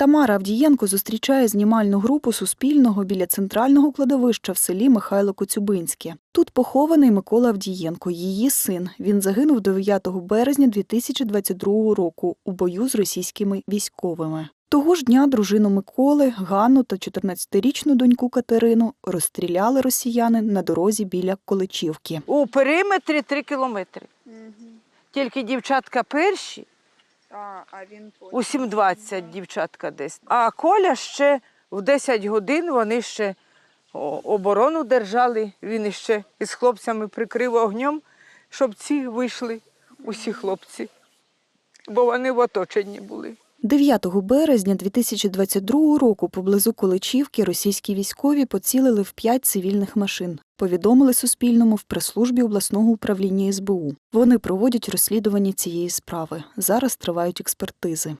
Тамара Авдієнко зустрічає знімальну групу Суспільного біля центрального кладовища в селі Михайло Коцюбинське. Тут похований Микола Авдієнко, її син. Він загинув 9 березня 2022 року у бою з російськими військовими. Того ж дня дружину Миколи, Ганну та 14-річну доньку Катерину розстріляли росіяни на дорозі біля Количівки. У периметрі 3 кілометри. Тільки дівчатка перші, А, а він у 7.20 дівчатка десь. А Коля ще в 10 годин вони ще оборону держали. Він ще із хлопцями прикрив огнем, щоб ці вийшли, усі хлопці. Бо вони в оточенні були. 9 березня 2022 року поблизу Количівки російські військові поцілили в п'ять цивільних машин. Повідомили Суспільному в прес-службі обласного управління СБУ. Вони проводять розслідування цієї справи. Зараз тривають експертизи.